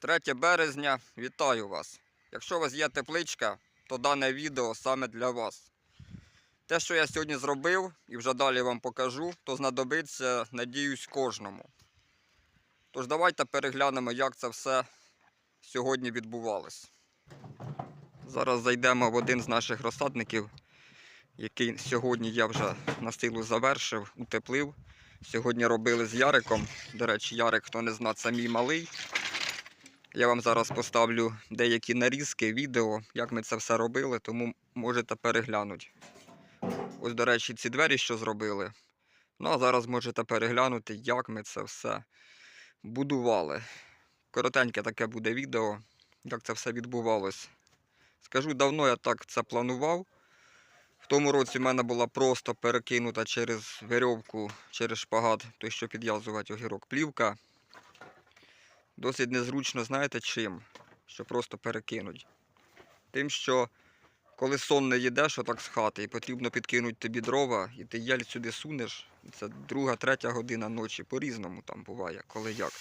3 березня, вітаю вас. Якщо у вас є тепличка, то дане відео саме для вас. Те, що я сьогодні зробив і вже далі вам покажу, то знадобиться, надіюсь, кожному. Тож давайте переглянемо, як це все сьогодні відбувалось. Зараз зайдемо в один з наших розсадників, який сьогодні я вже на силу завершив, утеплив. Сьогодні робили з Яриком. До речі, Ярик, хто не знає, це мій малий. Я вам зараз поставлю деякі нарізки, відео, як ми це все робили, тому можете переглянути. Ось, до речі, ці двері, що зробили. Ну, а зараз можете переглянути, як ми це все будували. Коротеньке таке буде відео, як це все відбувалось. Скажу, давно я так це планував. В тому році в мене була просто перекинута через верьовку, через шпагат, той, що підв'язувати огірок, плівка. Досить незручно, знаєте чим? Що просто перекинуть. Тим, що коли сон не їдеш отак з хати, і потрібно підкинути тобі дрова, і ти єль сюди сунеш, це друга, третя година ночі, по-різному там буває, коли як.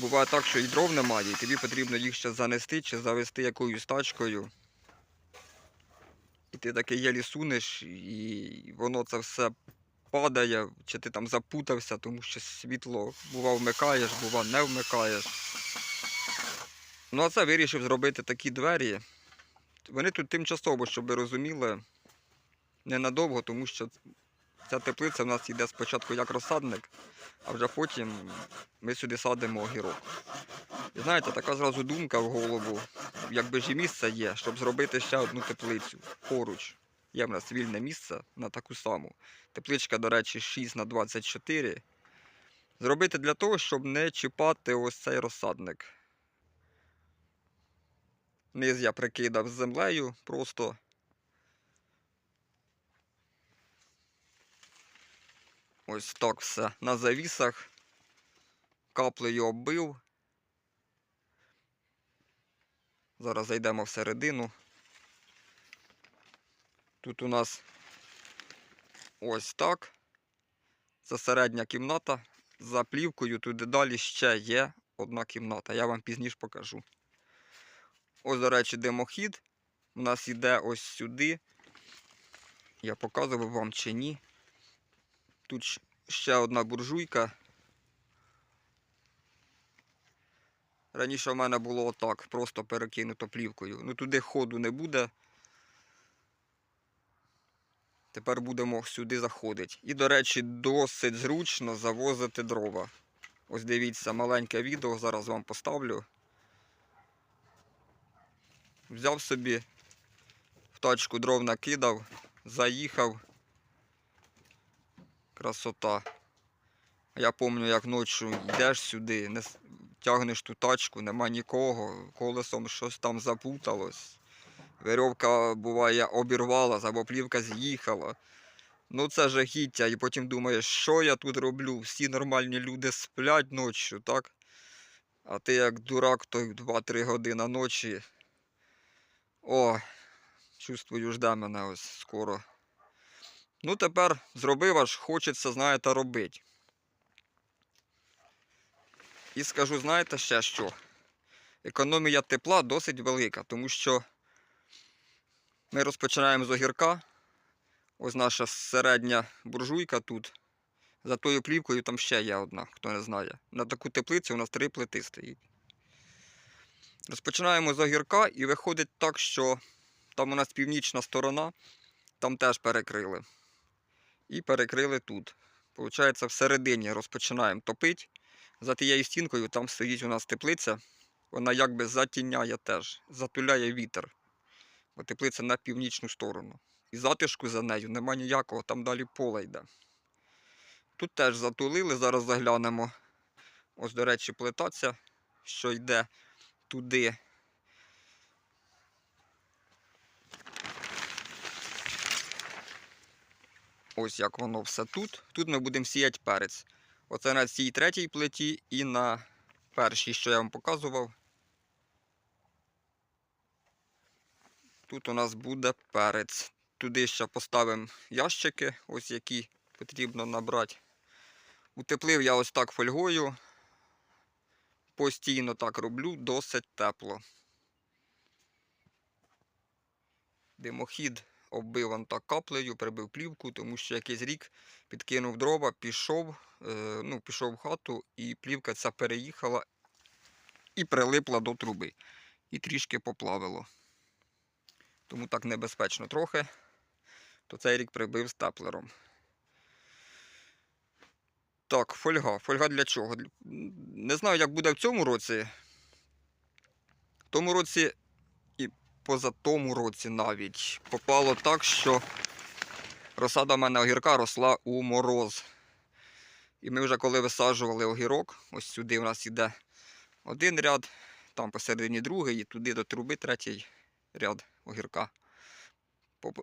Буває так, що і дров немає, і тобі потрібно їх ще занести чи завести якоюсь тачкою. І ти таке єлі сунеш, і воно це все падає, чи ти там запутався, тому що світло бува вмикаєш, бува не вмикаєш. Ну а це вирішив зробити такі двері. Вони тут тимчасово, щоб ви розуміли, ненадовго, тому що ця теплиця в нас йде спочатку як розсадник, а вже потім ми сюди садимо огірок. І знаєте, така зразу думка в голову, якби ж і місце є, щоб зробити ще одну теплицю поруч. Є в нас вільне місце на таку саму. Тепличка, до речі, 6 на 24. Зробити для того, щоб не чіпати ось цей розсадник. Низ я прикидав з землею просто. Ось так все на завісах. Каплею оббив. Зараз зайдемо всередину. Тут у нас ось так. Це середня кімната. За плівкою туди далі ще є одна кімната. Я вам пізніше покажу. Ось, до речі, димохід. У нас йде ось сюди. Я показував вам чи ні. Тут ще одна буржуйка. Раніше в мене було отак, просто перекинуто плівкою. Ну туди ходу не буде. Тепер будемо сюди заходити. І, до речі, досить зручно завозити дрова. Ось дивіться, маленьке відео, зараз вам поставлю. Взяв собі, в тачку дров накидав, заїхав. Красота. Я пам'ятаю, як ночі йдеш сюди, не тягнеш ту тачку, нема нікого, колесом щось там запуталось. Верьовка буває обірвалась або плівка з'їхала. Ну це жахіття. І потім думаєш, що я тут роблю? Всі нормальні люди сплять ночі, так? А ти як дурак, то 2-3 години ночі. О, чувствую, жде мене ось скоро. Ну, тепер зробив, аж хочеться, знаєте, робити. І скажу, знаєте ще що? Економія тепла досить велика, тому що ми розпочинаємо з огірка. Ось наша середня буржуйка тут. За тою плівкою там ще є одна, хто не знає. На таку теплицю у нас три плити стоїть. Розпочинаємо з огірка і виходить так, що там у нас північна сторона, там теж перекрили. І перекрили тут. Получається, всередині розпочинаємо топити. За тією стінкою там стоїть у нас теплиця. Вона якби затіняє теж, затуляє вітер. Бо теплиця на північну сторону. І затишку за нею нема ніякого, там далі поле йде. Тут теж затулили, зараз заглянемо. Ось, до речі, плита ця, що йде туди. Ось як воно все тут. Тут ми будемо сіяти перець. Оце на цій третій плиті і на першій, що я вам показував. Тут у нас буде перець. Туди ще поставимо ящики, ось які потрібно набрати. Утеплив я ось так фольгою. постійно так роблю, досить тепло. Димохід оббив он так каплею, прибив плівку, тому що якийсь рік підкинув дрова, пішов, е, ну, пішов в хату, і плівка ця переїхала і прилипла до труби. І трішки поплавило. Тому так небезпечно трохи. То цей рік прибив степлером. Так, фольга. Фольга для чого? Не знаю, як буде в цьому році. В тому році і поза тому році навіть попало так, що розсада в мене огірка росла у мороз. І ми вже коли висаджували огірок, ось сюди у нас йде один ряд, там посередині другий, і туди до труби третій ряд огірка.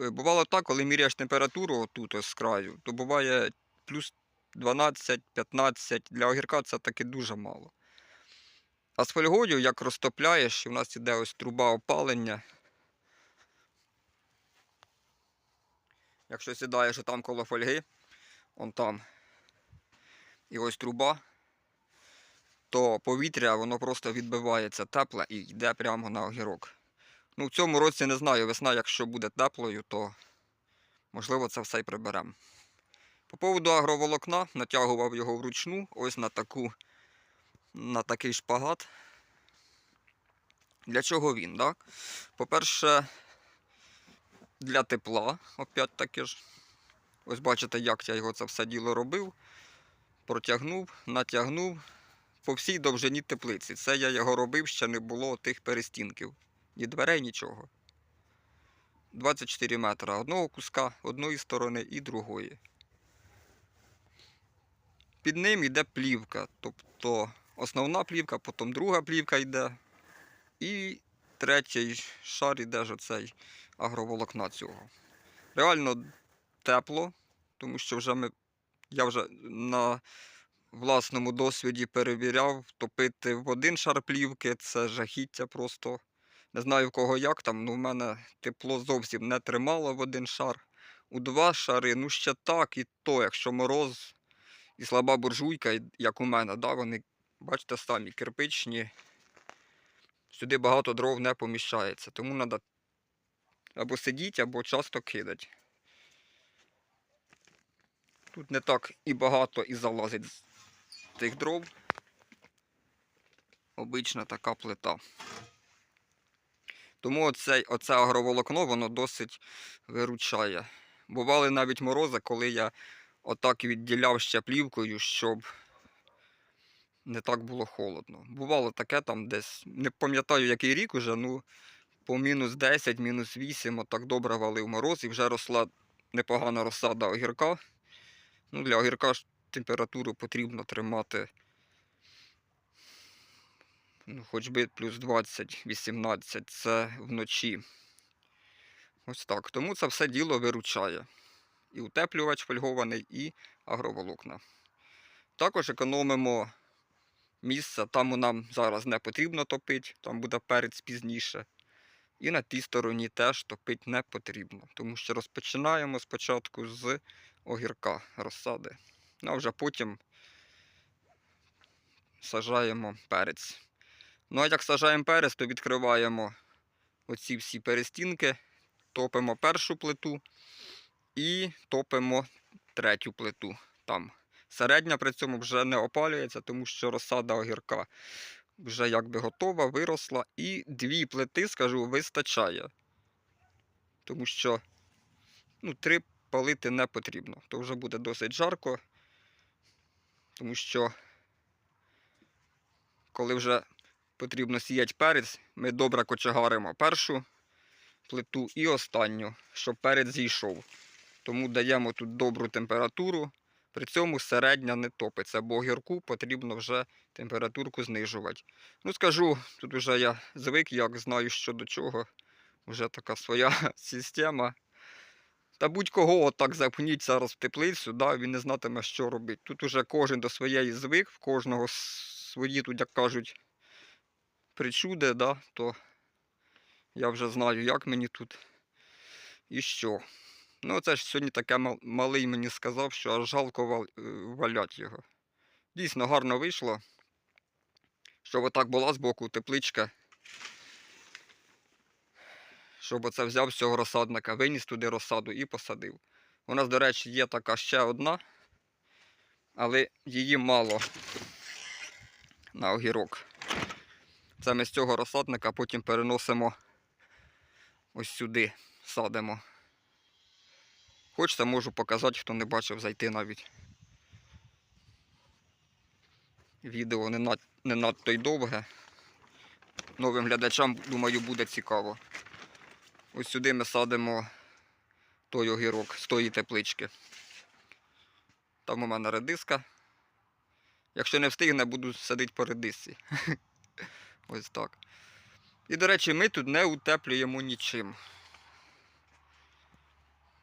Е, Бувало так, коли міряєш температуру отут ось з краю, то буває плюс 12-15. Для огірка це таки дуже мало. А з фольгою, як розтопляєш, і в нас іде ось труба опалення. Якщо сідаєш там коло фольги, он там, і ось труба, то повітря воно просто відбивається тепле і йде прямо на огірок. Ну, в цьому році не знаю, весна, якщо буде теплою, то можливо це все й приберемо. По поводу агроволокна натягував його вручну, ось на таку, на такий шпагат. Для чого він? Да? По-перше, для тепла, опять таки ж. Ось бачите, як я його це все діло робив. Протягнув, натягнув по всій довжині теплиці. Це я його робив, ще не було тих перестінків. Ні дверей, нічого. 24 метри одного куска, одної сторони і другої. Під ним йде плівка. Тобто основна плівка, потім друга плівка йде. І третій шар йде ж оцей агроволокна цього. Реально тепло, тому що вже ми, я вже на власному досвіді перевіряв, топити в один шар плівки це жахіття просто. Не знаю в кого як там, ну в мене тепло зовсім не тримало в один шар. У два шари, ну ще так, і то, якщо мороз і слаба буржуйка, як у мене, да, вони, бачите, самі кирпичні. Сюди багато дров не поміщається, тому треба або сидіти, або часто кидати. Тут не так і багато і залазить з тих дров. Обична така плита. Тому оце, оце агроволокно воно досить виручає. Бували навіть морози, коли я отак відділяв ще плівкою, щоб не так було холодно. Бувало таке там десь, не пам'ятаю який рік уже, ну по мінус 10, мінус 8, отак добре валив мороз і вже росла непогана розсада огірка. Ну, для огірка ж температуру потрібно тримати ну, хоч би плюс 20-18, це вночі. Ось так. Тому це все діло виручає. І утеплювач фольгований, і агроволокна. Також економимо місце, там нам зараз не потрібно топити, там буде перець пізніше. І на тій стороні теж топити не потрібно, тому що розпочинаємо спочатку з огірка розсади. Ну, а вже потім сажаємо перець. Ну а як сажаємо перець, то відкриваємо оці всі перестінки, топимо першу плиту і топимо третю плиту. Там середня при цьому вже не опалюється, тому що розсада огірка вже якби готова, виросла. І дві плити, скажу, вистачає. Тому що ну, три палити не потрібно. То вже буде досить жарко, тому що коли вже потрібно сіяти перець, ми добре кочегаримо першу плиту і останню, щоб перець зійшов. Тому даємо тут добру температуру. При цьому середня не топиться, бо огірку потрібно вже температурку знижувати. Ну скажу, тут вже я звик, як знаю, що до чого. Вже така своя система. Та будь-кого отак запніть зараз в теплицю, да, він не знатиме, що робити. Тут уже кожен до своєї звик, в кожного свої, тут, як кажуть, причуди, да, то я вже знаю, як мені тут і що. Ну, це ж сьогодні таке малий мені сказав, що аж жалко е, валять його. Дійсно гарно вийшло. Щоб отак була з боку тепличка. Щоб оце взяв з цього розсадника, виніс туди розсаду і посадив. У нас, до речі, є така ще одна, але її мало на огірок. Ми з цього розсадника потім переносимо ось сюди, садимо. Хочете, можу показати, хто не бачив, зайти навіть. Відео не, над, не надто й довге. Новим глядачам, думаю, буде цікаво. Ось сюди ми садимо той огірок з тої теплички. Там у мене редиска. Якщо не встигне, буду садити по редисці. Ось так. І, до речі, ми тут не утеплюємо нічим.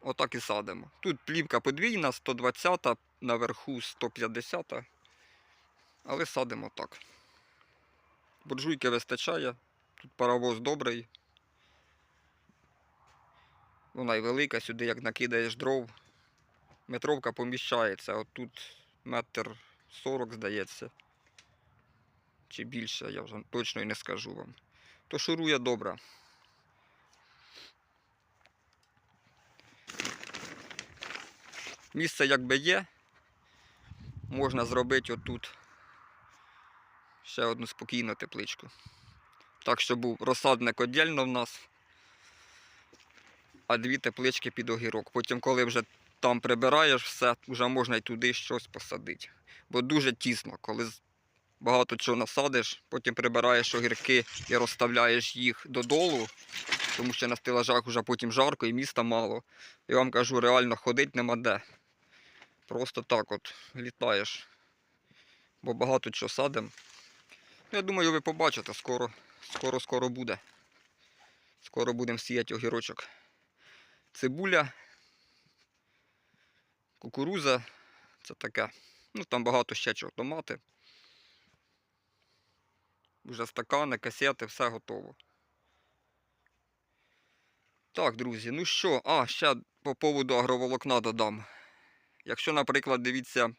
Отак і садимо. Тут плівка подвійна, 120-та, наверху 150, але садимо так. Буржуйки вистачає, тут паровоз добрий. Вона й велика, сюди як накидаєш дров. Метровка поміщається. От тут метр сорок, здається. Чи більше, я вже точно і не скажу вам. То шурує добре. Місце якби є. Можна зробити отут ще одну спокійну тепличку. Так, щоб був розсадник віддільно в нас, а дві теплички під огірок. Потім, коли вже там прибираєш все, вже можна й туди щось посадити. Бо дуже тісно, коли багато чого насадиш, потім прибираєш огірки і розставляєш їх додолу, тому що на стелажах вже потім жарко і міста мало. Я вам кажу, реально ходити нема де. Просто так от літаєш. Бо багато чого садимо. Ну, Я думаю, ви побачите, скоро, скоро, скоро буде. Скоро будемо сіяти огірочок. Цибуля, кукуруза, це таке. Ну там багато ще чого. Томати. Вже стакани, касети, все готово. Так, друзі, ну що, а, ще по поводу агроволокна додам. Якщо, наприклад, дивіться,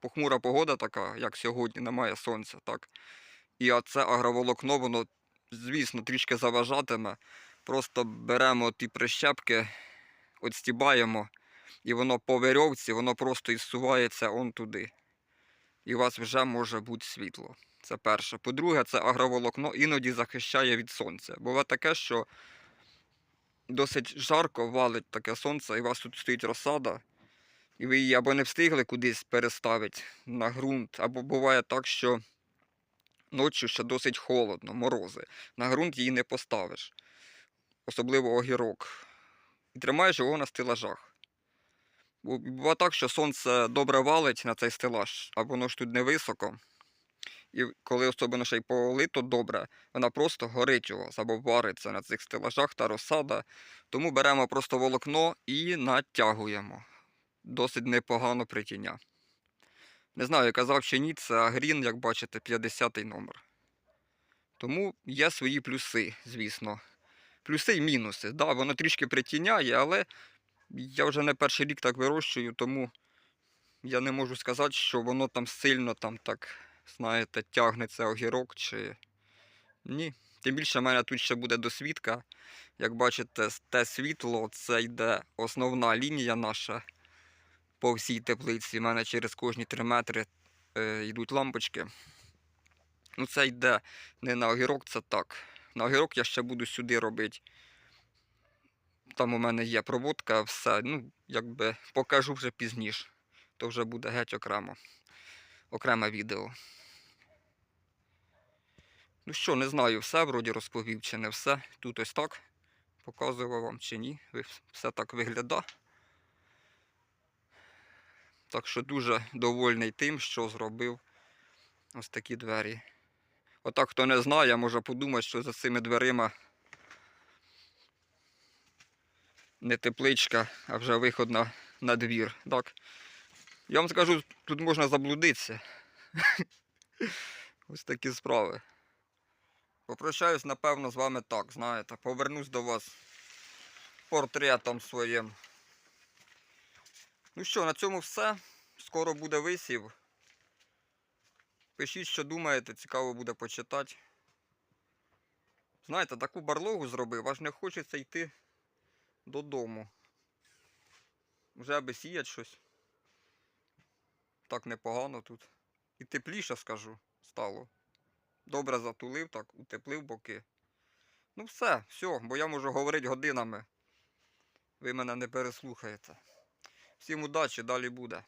похмура погода така, як сьогодні, немає сонця, так? І оце агроволокно, воно, звісно, трішки заважатиме. Просто беремо ті прищепки, отстібаємо, і воно по верьовці, воно просто ісувається он туди. І у вас вже може бути світло. Це перше. По-друге, це агроволокно іноді захищає від сонця. Буває таке, що досить жарко валить таке сонце, і у вас тут стоїть розсада, і ви її або не встигли кудись переставити на ґрунт, або буває так, що ночі ще досить холодно, морози. На ґрунт її не поставиш, особливо огірок. І тримаєш його на стелажах. Буває так, що сонце добре валить на цей стелаж, а воно ж тут невисоко. І коли особливо ще й полито добре, вона просто горить у вас або вариться на цих стелажах та розсада. Тому беремо просто волокно і натягуємо. Досить непогано притіня. Не знаю, я казав чи ні, це Агрін, як бачите, 50-й номер. Тому є свої плюси, звісно. Плюси і мінуси. Да, воно трішки притіняє, але я вже не перший рік так вирощую, тому я не можу сказати, що воно там сильно там так, знаєте, тягнеться огірок чи. Ні. Тим більше в мене тут ще буде досвідка. Як бачите, те світло, це йде основна лінія наша по всій теплиці. У мене через кожні 3 метри е, йдуть лампочки. Ну, це йде не на огірок, це так. На огірок я ще буду сюди робити. Там у мене є проводка, все. Ну, якби покажу вже пізніше. То вже буде геть окремо. Окреме відео. Ну що, не знаю, все вроді розповів чи не все. Тут ось так. Показував вам чи ні. Все так виглядає. Так що дуже довольний тим, що зробив ось такі двері. Отак, хто не знає, може подумати, що за цими дверима не тепличка, а вже виход на, на двір. Так. Я вам скажу, тут можна заблудитися. Ось такі справи. Попрощаюсь, напевно, з вами так, знаєте. Повернусь до вас портретом своїм. Ну що, на цьому все. Скоро буде висів. Пишіть, що думаєте, цікаво буде почитати. Знаєте, таку барлогу зробив, аж не хочеться йти додому. Вже аби сіять щось. Так непогано тут. І тепліше скажу стало. Добре затулив, так, утеплив боки. Ну все, все, бо я можу говорити годинами. Ви мене не переслухаєте. Всім удачі, далі буде.